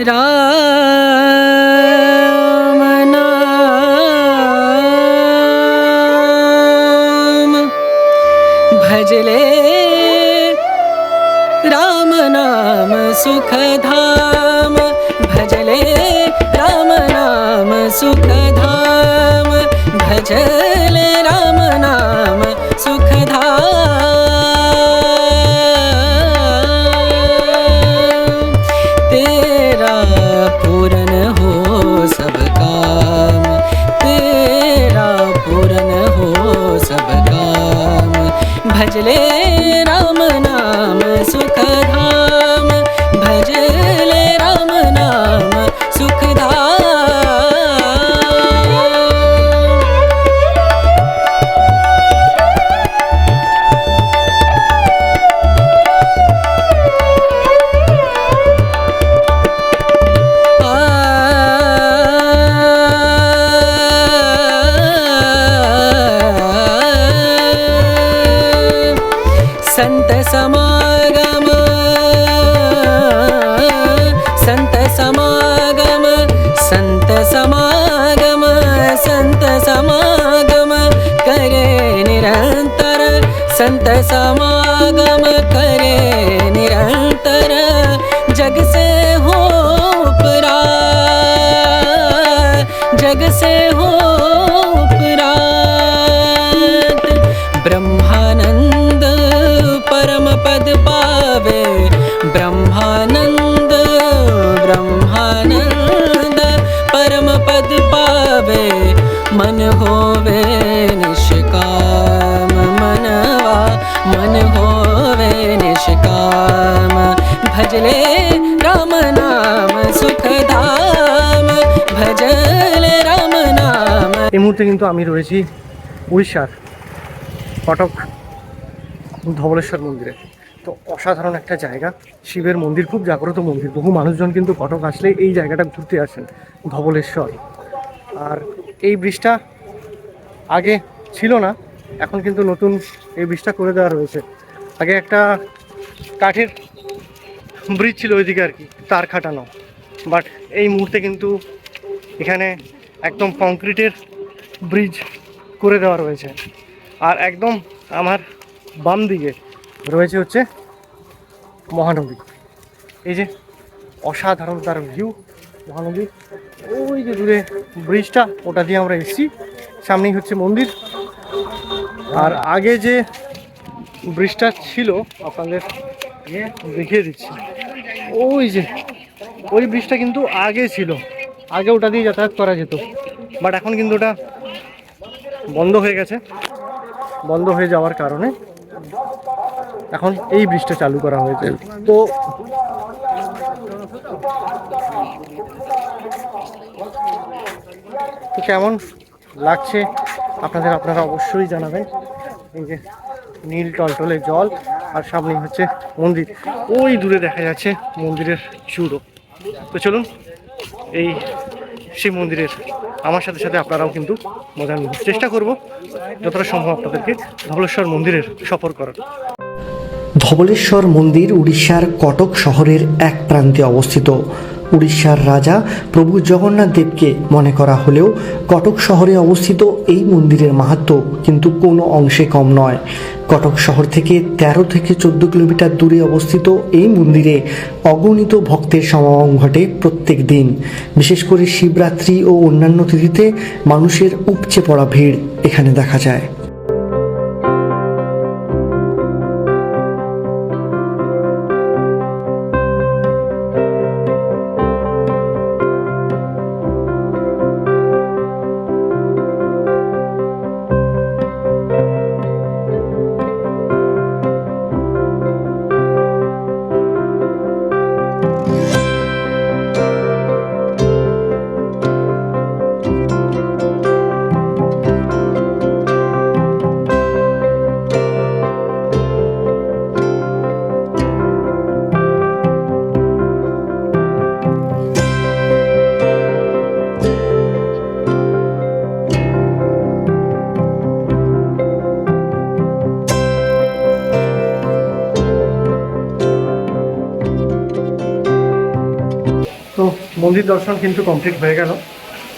राम नाम भजले राम नाम सुखधाम। भजले राम नाम सुखधाम। भजले संत समागम करे निरंतर जग से हो परा जग से हो उपरात ब्रह्मानंद परम पद पावे। परम पद पावे। मन होवे मन होवे निष्काम भजले राम नाम सुखधाम भजले राम नाम এই মুহূর্তে কিন্তু আমি রয়েছি উড়িষ্যার কটক ধবলেশ্বর মন্দিরে তো অসাধারণ একটা জায়গা শিবের মন্দির খুব জাগ্রত মন্দির বহু মানুষজন কিন্তু কটক আসলে এই জায়গাটা ঘুরতে আসেন ধবলেশ্বর আর এই ব্রিজটা আগে ছিল না এখন কিন্তু নতুন এই ব্রিজটা করে দেওয়া রয়েছে। আগে একটা কাঠের ব্রিজ ছিল ওইদিকে আর কি, তার খাটানো। বাট এই মুহূর্তে কিন্তু এখানে একদম কংক্রিটের ব্রিজ করে দেওয়া রয়েছে। আর একদম আমার বাম দিকে রয়েছে হচ্ছে মহানদী এই যে অসাধারণ তার ভিউ মহানদী ওই যে দূরে ব্রিজটা, ওটা দিয়ে আমরা এসেছি। সামনেই হচ্ছে মন্দির। আর আগে যে ব্রিজটা ছিল, আপনাদের দেখিয়ে দিচ্ছি। ওই যে, ওই ব্রিজটা কিন্তু আগে ছিল। আগে ওটা দিয়ে যাতায়াত করা যেত। বাট এখন কিন্তু ওটা বন্ধ হয়ে গেছে। বন্ধ হয়ে যাওয়ার কারণে এখন এই ব্রিজটা চালু করা হয়েছে। তো তো কেমন লাগছে? আপনাদের আপনারা অবশ্যই জানাবেন। এই যে নীল টলটলে জল, আর সামনেই হচ্ছে মন্দির। ওই দূরে দেখা যাচ্ছে মন্দিরের চূড়ো। তো চলুন, এই সেই মন্দিরের আমার সাথে সাথে আপনারাও কিন্তু মজা চেষ্টা করব, যতটা সম্ভব আপনাদেরকে ধবলেশ্বর মন্দিরের সফর করার। ধবলেশ্বর মন্দির উড়িষ্যার কটক শহরের এক প্রান্তে অবস্থিত। উড়িষ্যার রাজা প্রভু জগন্নাথ দেবকে মনে করা হলেও কটক শহরে অবস্থিত এই মন্দিরের মাহাত্ম্য কিন্তু কোনো অংশে কম নয়। কটক শহর থেকে ১৩ থেকে চোদ্দ কিলোমিটার দূরে অবস্থিত এই মন্দিরে অগণিত ভক্তের সমাগম ঘটে প্রত্যেক দিন। বিশেষ করে শিবরাত্রি ও অন্যান্য তিথিতে মানুষের উপচে পড়া ভিড় এখানে দেখা যায়। মন্দির দর্শন কিন্তু কমপ্লিট হয়ে গেল।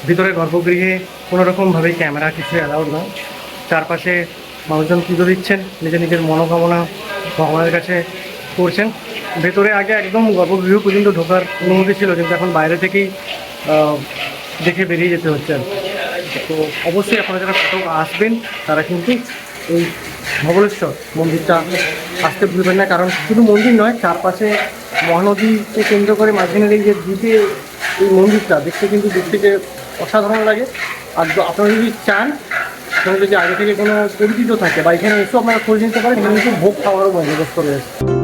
ভিতরে গর্ভগৃহে কোনো রকমভাবে ক্যামেরা কিছু অ্যালাউড নয়। চারপাশে মানুষজন পুজো দিচ্ছেন নিজের নিজের মনোকামনা ভগবানের কাছে করছেন। ভেতরে আগে একদম গর্ভগৃহ পর্যন্ত ঢোকার অনুমতি ছিল, কিন্তু এখন বাইরে থেকেই দেখে বেরিয়ে যেতে হচ্ছে তো অবশ্যই আপনারা যারা কটক আসবেন, তারা কিন্তু এই ধবলেশ্বর মন্দিরটা আসতে ভুলবেন না। কারণ শুধু মন্দির নয়, চারপাশে মহানদীকে কেন্দ্র করে মাঝখানের এই যে দ্বীপে এই মন্দিরটা দেখতে কিন্তু দূর থেকে অসাধারণ লাগে। আর আপনারা যদি চান আপনারা যদি আগে থেকে কোনো পরিচিত থাকে বা এখানে এসেও আপনারা খোঁজ নিতে পারেন, এখানে কিন্তু ভোগ খাওয়ারও বন্দোবস্ত রয়েছে।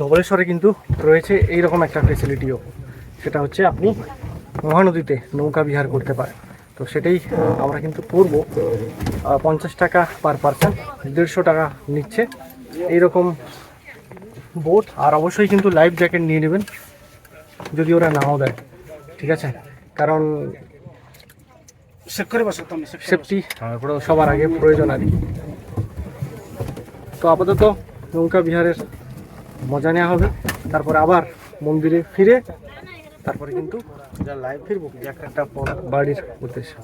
ধবলেশ্বরে কিন্তু রয়েছে এইরকম একটা ফেসিলিটিও সেটা হচ্ছে আপনি মহানদীতে নৌকা বিহার করতে পারেন। তো সেটাই আমরা কিন্তু করব। পঞ্চাশ টাকা পার পার্সন দেড়শো টাকা নিচ্ছে। এইরকম বোট আর অবশ্যই কিন্তু লাইফ জ্যাকেট নিয়ে নেবেন যদি ওরা নাও দেয়। ঠিক আছে? কারণ সেফটি সবার আগে প্রয়োজন আর কি। তো আপাতত নৌকা বিহারের মজা নেওয়া হবে। তারপর আবার মন্দিরে ফিরে তারপরে কিন্তু লাইভ ফিরবো একটা বাড়ির উদ্দেশ্যে।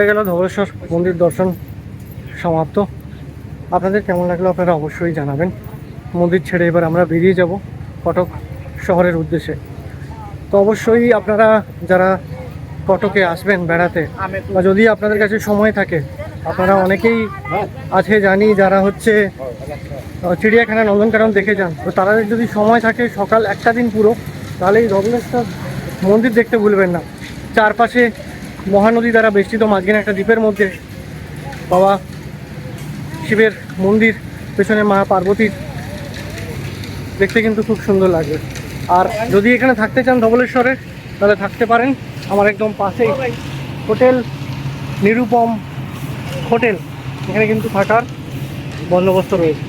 হয়ে গেল, ধবলেশ্বর মন্দির দর্শন সমাপ্ত। আপনাদের কেমন লাগল আপনারা অবশ্যই জানাবেন। মন্দির ছেড়ে এবার আমরা বেরিয়ে যাব কটক শহরের উদ্দেশ্যে। তো অবশ্যই আপনারা যারা কটকে আসবেন বেড়াতে, বা যদি আপনাদের কাছে সময় থাকে, আপনারা অনেকেই আছে জানি যারা হচ্ছে চিড়িয়াখানা, নন্দনকানন দেখে যান। তো তারা যদি সময় থাকে সকাল একটা দিন পুরো, তাহলে এই ধবলেশ্বর মন্দির দেখতে ভুলবেন না। চারপাশে মহানদী দ্বারা বেষ্টিত মাঝখানে একটা দ্বীপের মধ্যে বাবা শিবের মন্দির, পেছনে মা পার্বতীর। দেখতে কিন্তু খুব সুন্দর লাগবে। আর যদি এখানে থাকতে চান ধবলেশ্বরে তাহলে থাকতে পারেন। আমার একদম পাশেই হোটেল, নিরুপম হোটেল। এখানে কিন্তু থাকার বন্দোবস্ত রয়েছে।